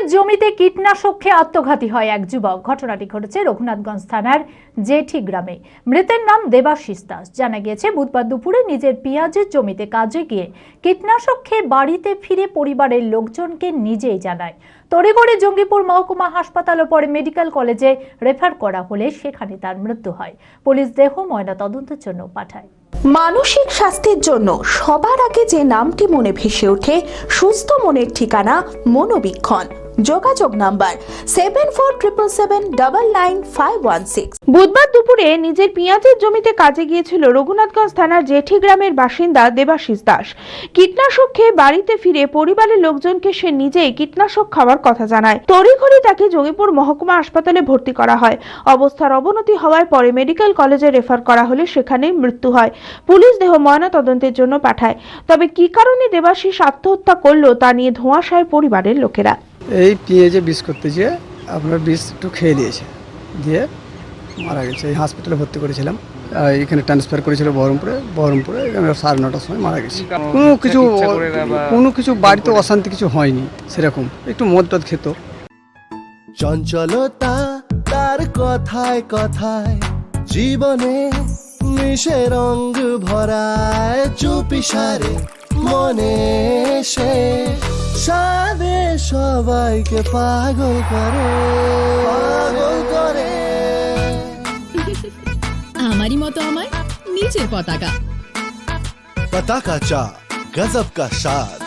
নিজের জমিতে কীটনাশক খেয়ে আত্মঘাতী হয় এক যুবক। ঘটনাটি ঘটেছে রঘুনাথগঞ্জ থানার জেঠি গ্রামে। মৃতের নাম দেবাশিস দাস। জানা গিয়েছে, বুধবার দুপুরে নিজের পেঁয়াজের জমিতে কাজে গিয়ে কীটনাশক খেয়ে বাড়িতে ফিরে পরিবারের লোকজনকে নিজেই জানায়। তড়িঘড়ি জঙ্গিপুর মহকুমা হাসপাতাল ও পরে মেডিকেল কলেজে রেফার করা হলে সেখানে তার মৃত্যু হয়। পুলিশ দেহ ময়না তদন্তের জন্য পাঠায়। মানসিক স্বাস্থ্যের জন্য সবার আগে যে নামটি মনে ভেসে ওঠে, সুস্থ মনের ঠিকানা মনোবীক্ষণ। যোগাযোগ number seven four triple seven double nine five one six বুধবার দুপুরে নিজের পেঁয়াজের জমিতে কাজে গিয়েছিল রঘুনাথগঞ্জ থানার জেঠি গ্রামের বাসিন্দা দেবাশিস দাস। কীটনাশক খেয়ে বাড়িতে ফিরে পরিবারের লোকজনকে সে নিজেই কীটনাশক খাওয়ার কথা জানায়। তড়িঘড়ি তাকে জঙ্গিপুর মহকুমা হাসপাতালে ভর্তি করা হয়। অবস্থার অবনতি হওয়ার পরে মেডিকেল কলেজে রেফার করা হলে সেখানেই মৃত্যু হয়। পুলিশ দেহ ময়না তদন্তের জন্য পাঠায়। তবে কি কারণে দেবাশিস আত্মহত্যা করল তা নিয়ে ধোঁয়াশায় পরিবারের লোকেরা। এই পেঁয়াজে বিষ করতে যেয়ে আপনার বিষ একটু খেয়ে দিয়েছে। দিয়ে মারা গেছে। এই হসপিটালে ভর্তি করেছিলাম। এখানে ট্রান্সফার করেছিল বহরমপুরে। বহরমপুরে এখানে সাড়ে নটার সময় মারা গেছে। কোনো কিছু কোনো কিছু বাড়িতে অশান্তি কিছু হয়নি। সেরকম। একটু মদ টদ খেত। চঞ্চলতা তার কথায় কথায় জীবনে মিশে রঙ ভরায় চুপি সারে মনে সে। সাদে সবাইকে পাগল করে। পাগল করে। আমারই মতো আমার নিচে পতাকা। পতাকা চা গজব কা সাদ